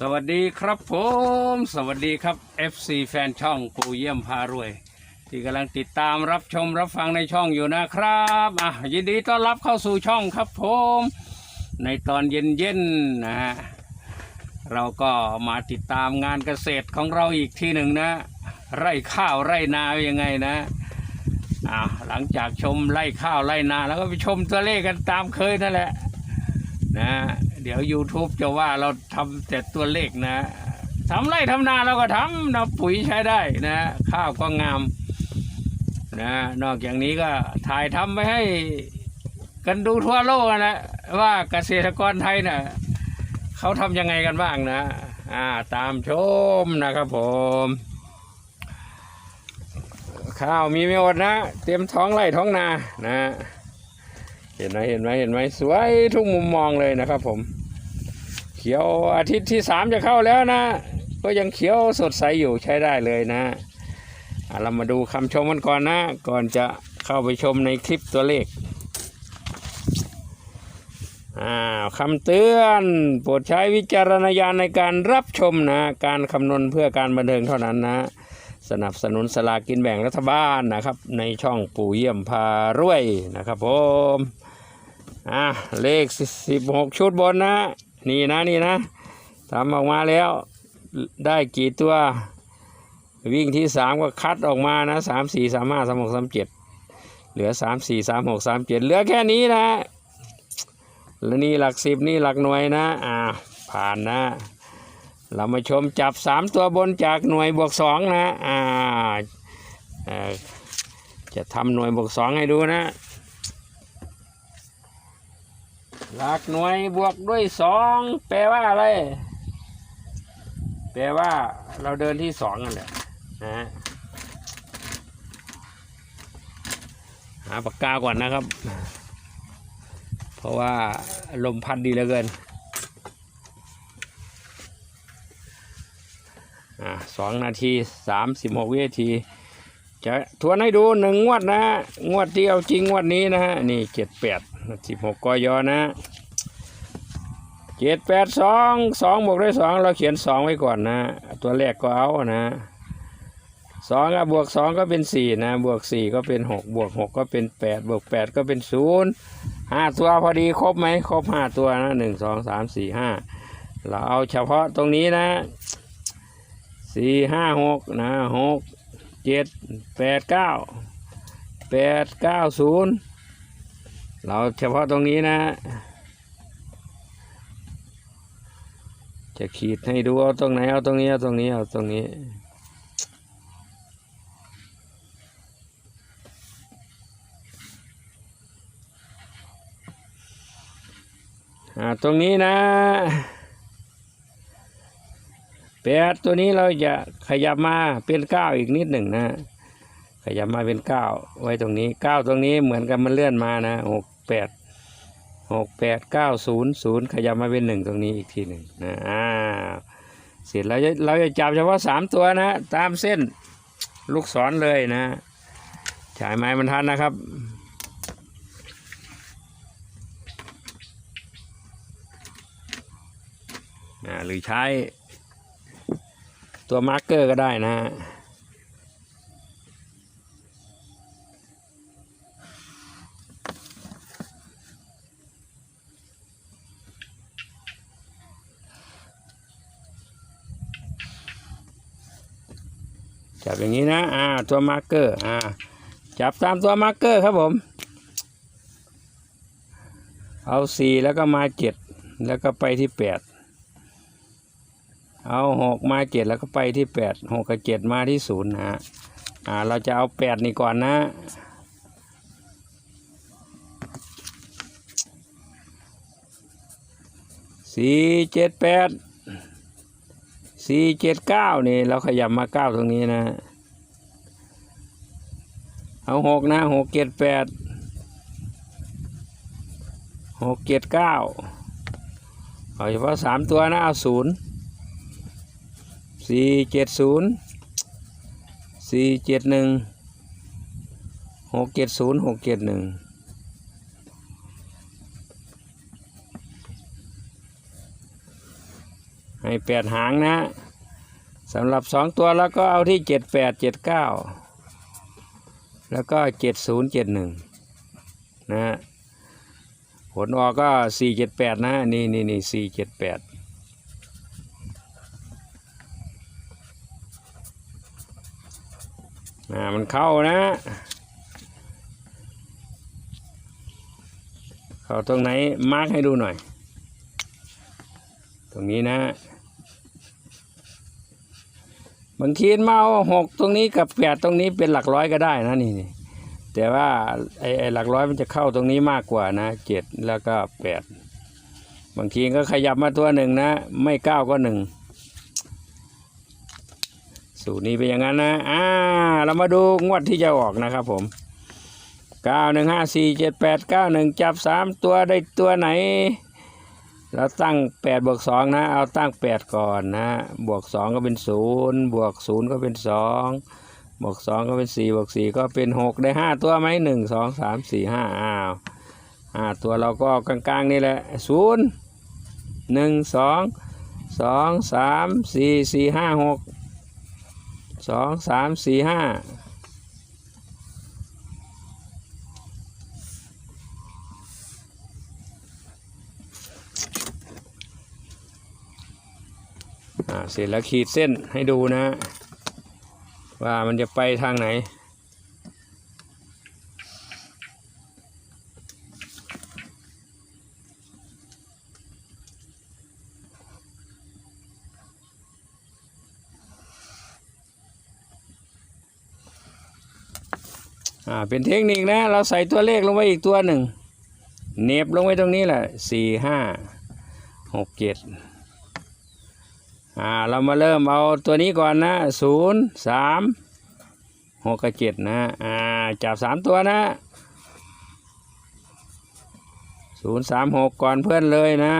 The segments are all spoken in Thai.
สวัสดีครับผม สวัสดีครับ FC แฟนช่องปูเยี่ยมพารวย ที่กำลังติดตามรับชมรับฟังในช่องอยู่นะครับอะยินดีต้อนรับเข้าสู่ช่องครับผม ในตอนเย็นๆนะฮะเราก็มาติดตามงานเกษตรของเราอีกทีหนึ่งนะ ไร่ข้าวไร่นายังไงนะอ่าหลังจากชมไร่ข้าวไร่นาแล้วก็ไปชมตัวเลขกันตามเคยนั่นแหละนะ เดี๋ยว YouTube จะว่าเราทำแต่ตัวเลขนะทำไรทำนาเราก็ทำนะปุ๋ยใช้ได้นะ ข้าวก็งามนะนอกจากนี้ก็ถ่ายทำไปให้กันดูทั่วโลกนะว่าเกษตรกรไทยนะ่ะเขาทำยังไงกันบ้างนะ อ่าตามชมนะครับผม ข้าวมีไม่อดนะ เตรียมท้องไร่ท้องนานะ เห็นไหมเห็นไหมเห็นไหมสวยทุกมุมมองเลยนะครับผม ขียวอาทิตย์ที่สามจะเข้าแล้วนะ ก็ยังเขียวสดใสอยู่ใช้ได้เลยนะเรามาดูคำชมกันก่อนนะ ก่อนจะเข้าไปชมในคลิปตัวเลขอ่าคำเตือนโปรดใช้วิจารณญาณในการรับชมนะ การคำนวณเพื่อการบันเทิงเท่านั้นนะ สนับสนุนสลากินแบ่งรัฐบาลนะครับ ในช่องปู่เยี่ยมพารวยนะครับผมอะเลขสิบหกชุดบนนะ นี่นะนี่นะทำออกมาแล้วได้กี่ตัว วิ่งที่สามก็คัดออกมานะสามสี่สามห้าสามหกสามเจ็ดเหลือสามสี่สามหกสามเจ็ดเหลือแค่นี้นะแล้วนี่หลักสิบนี่หลักหน่วยนะอ่าผ่านนะ เรามาชมจับสามตัวบนจากหน่วยบวกสองนะอ่าจะทำหน่วยบวกสองให้ดูนะ หลักหน่วยบวกด้วยสองแปลว่าอะไร แปลว่าเราเดินที่สองนั่นแหละนะหาปากกาก่อนนะครับ เพราะว่าลมพัดดีเหลือเกินอ่าสองนาทีสามสิบหกวินาที จะทวนให้ดูหนึ่งงวดนะฮะงวดที่เอาจริงงวดนี้นะฮะ นี่เจ็ดแปด สิบหกกอยอนะเจ็ดแปดสองสองบวกด้วยสองเราเขียนสองไว้ก่อนนะ ตัวแรกก็เอานะสองบวกสองก็เป็นสี่นะ บวกสี่ก็เป็นหกบวกหกก็เป็นแปดบวกแปดก็เป็นศูนย์ห้าตัวพอดีครบไหมครบห้าตัวนะหนึ่งสองสามสี่ห้าเราเอาเฉพาะตรงนี้นะสี่ห้าหกนะหกเจ็ดแปดเก้าแปดเก้าศูนย์ เราเฉพาะตรงนี้นะ จะขีดให้ดูเอาตรงไหนเอาตรงนี้เอาตรงนี้เอาตรงนี้ตรงนี้นะแปดตัวนี้เราจะขยับมาเป็นเก้าอีกนิดหนึ่งนะ ขยับมาเป็นเก้าไว้ตรงนี้เก้าตรงนี้เหมือนกันมันเลื่อนมานะหก แปดหกแปดเก้าศูนย์ศูนย์ขยับมาเป็นหนึ่งตรงนี้อีกทีหนึ่งนะอ่าเสร็จแล้วเราจะจับเฉพาะสามตัวนะตามเส้นลูกศรเลยนะฉายไม้มันทันนะครับหรือใช้ตัวมาร์กเกอร์ก็ได้นะฮะ จับอย่างนี้นะอ่าตัวมาร์กเกอร์อ่าจับตามตัวมาร์กเกอร์ครับผม เอาสี่แล้วก็มาเจ็ดแล้วก็ไปที่แปดเอาหกมาเจ็ดแล้วก็ไปที่แปดหกกับเจ็ดมาที่ศูนย์นะฮะอ่าเราจะเอาแปดนี่ก่อนนะสี่เจ็ดแปด สี่เจ็ดเก้านี่เราขยับมาเก้าตรงนี้นะ เอาหกนะหกเจ็ดแปดหกเจ็ดเก้าเอาเฉพาะสามตัวนะเอาศูนย์สี่เจ็ดศูนย์สี่เจ็ดหนึ่งหกเจ็ดศูนย์หกเจ็ดหนึ่ง ให้แปดหางนะสำหรับสองตัวแล้วก็เอาที่เจ็ดแปดเจ็ดเก้าแล้วก็เจ็ดศูนย์เจ็ดหนึ่งนะฮะผลออกก็สี่เจ็ดแปดนะนี่นี่นี่สี่เจ็ดแปดอ่ามันเข้านะ เข้าตรงไหนมาร์กให้ดูหน่อย ตรงนี้นะางทีมาเอาหกตรงนี้กับแปดตรงนี้เป็นหลักร้อยก็ได้นะนี่นี่แต่ว่าไอ้ไอ้หลักร้อยมันจะเข้าตรงนี้มากกว่านะเจ็ดแล้วก็แปดบางทีก็ขยับมาตัวหนึ่งนะ ไม่เก้าก็หนึ่งสูตรนี้เป็นอย่างนั้นนะอ่าเรามาดูงวดที่จะออกนะครับผมเก้าหนึ่งห้าสี่เจ็ดแปดเก้าหนึ่งจับสามตัวได้ตัวไหน แล้วตั้ง8บวก2นะ เอาตั้ง 8 ก่อนนะ บวก 2 ก็เป็น 0 บวก 0 ก็เป็น 2 บวก 2 ก็เป็น 4 บวก 4 ก็เป็น 6 ได้ 5 ตัวไหม1 2 3 4 5อ้าว5ตัวเราก็กลางๆนี่แหละ 0 1 2 2 3 4 4 5 6 2 3 4 5 เสร็จแล้วขีดเส้นให้ดูนะ ว่ามันจะไปทางไหน อ่า เป็นเทคนิคนะ เราใส่ตัวเลขลงไปอีกตัวหนึ่งเหน็บลงไว้ตรงนี้แหละสี่ห้าหกเจ็ด อ่าเรามาเริ่มเอาตัวนี้ก่อนนะศูนย์สามหกกับเจ็ดนะอ่าจับสามตัวนะศูนย์สามหกก่อนเพื่อนเลยนะ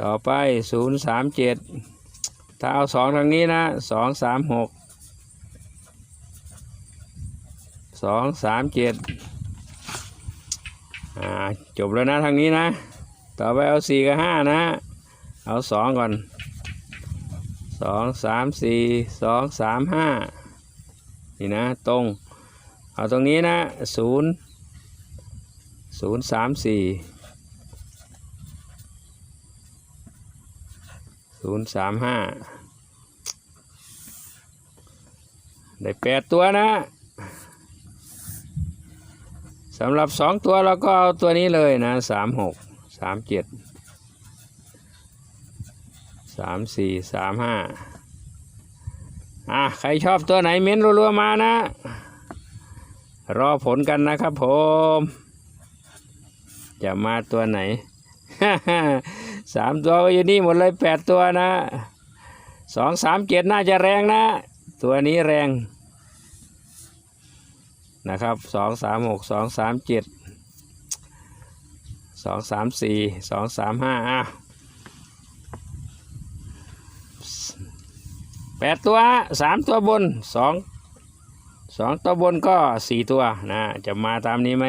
ต่อไปศูนย์สามเจ็ดถ้าเอาสองทางนี้นะสองสามหกสองสามเจ็ดอ่าจบแล้วนะทางนี้นะ ต่อไปเอาสี่กับห้านะเอาสองก่อนสองสามสี่สองสามห้านี่นะตรง เอาตรงนี้นะศูนย์ศูนย์สามสี่ศูนย์สามห้าได้แปดตัวนะสำหรับสองตัวเราก็เอาตัวนี้เลยนะสามหกามเจ็ดสามสี่สามห้าอะใครชอบตัวไหนเม้นรัวๆมานะ รอผลกันนะครับผม จะมาตัวไหนสามตัวก็อยู่นี่หมดเลยแปดตัวนะสองสามเจ็ดน่าจะแรงนะ ตัวนี้แรงนะครับสองสามหกสองสามเจ็ด สองสามสี่สองสามห้าอะแปดตัวสามตัวบนสองสองตัวบนก็สี่ตัวนะจะมาตามนี้ไหม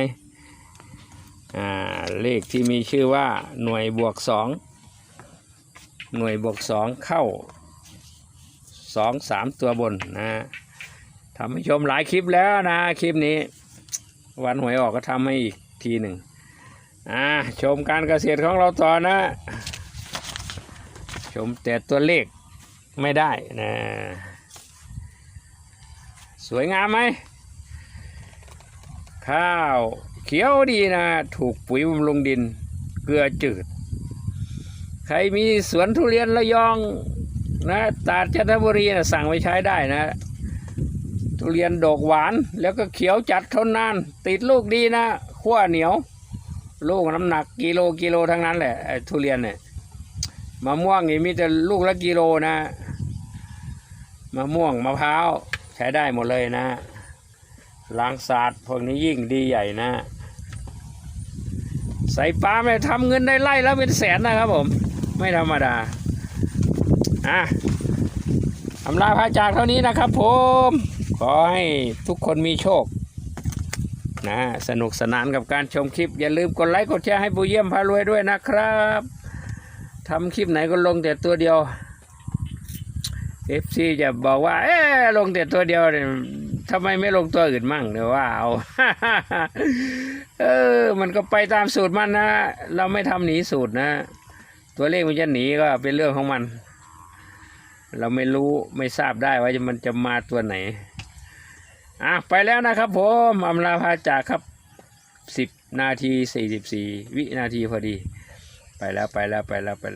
อ่าเลขที่มีชื่อว่าหน่วยบวกสองหน่วยบวกสองเข้าสองสามตัวบนนะทำให้ชมหลายคลิปแล้วนะคลิปนี้ วันหวยออกก็ทำให้อีกทีหนึ่ง อ่าชมการเกษตรของเราต่อนะ ชมแต่ตัวเลขไม่ได้นะสวยงามไหม ข้าวเขียวดีนะ ถูกปุ๋ยบำรุงดิน เกลือจืด ใครมีสวนทุเรียนระยองนะตราดจันทบุรีนะสั่งไปใช้ได้นะ ทุเรียนดอกหวานแล้วก็เขียวจัดทนนาน ติดลูกดีนะขั้วเหนียว ลูกน้ำหนักกิโลกิโลทั้งนั้นแหละทุเรียนเนี่ยมะม่วงนี่มีแต่ลูกละกิโลนะมะม่วงมะพร้าวใช้ได้หมดเลยนะล้างสาดพวกนี้ยิ่งดีใหญ่นะ ใส่ปลาไม่ทำเงินได้ไล่แล้วเป็นแสนนะครับผม ไม่ธรรมดาอะอำลาพาจากเท่านี้นะครับผม ขอให้ทุกคนมีโชค นะสนุกสนานกับการชมคลิป อย่าลืมกดไลค์กดแชร์ให้ปูเยี่ยมพารวยด้วยนะครับทำคลิปไหนก็ลงแต่ตัวเดียว FC จะบอกว่า เอ๊ลงแต่ตัวเดียวเนี่ยทำไมไม่ลงตัวอื่นมั่งเดี๋ยว่าเอาเออ มันก็ไปตามสูตรมันนะ เราไม่ทำหนีสูตรนะ ตัวเลขมันจะหนีก็เป็นเรื่องของมัน เราไม่รู้ไม่ทราบได้ว่ามันจะมาตัวไหน อะไปแล้วนะครับผมอำลาพาจากครับสิบนาทีสี่สิบสี่วินาทีพอดี ไปแล้วไปแล้วไปแล้วไปแล้ว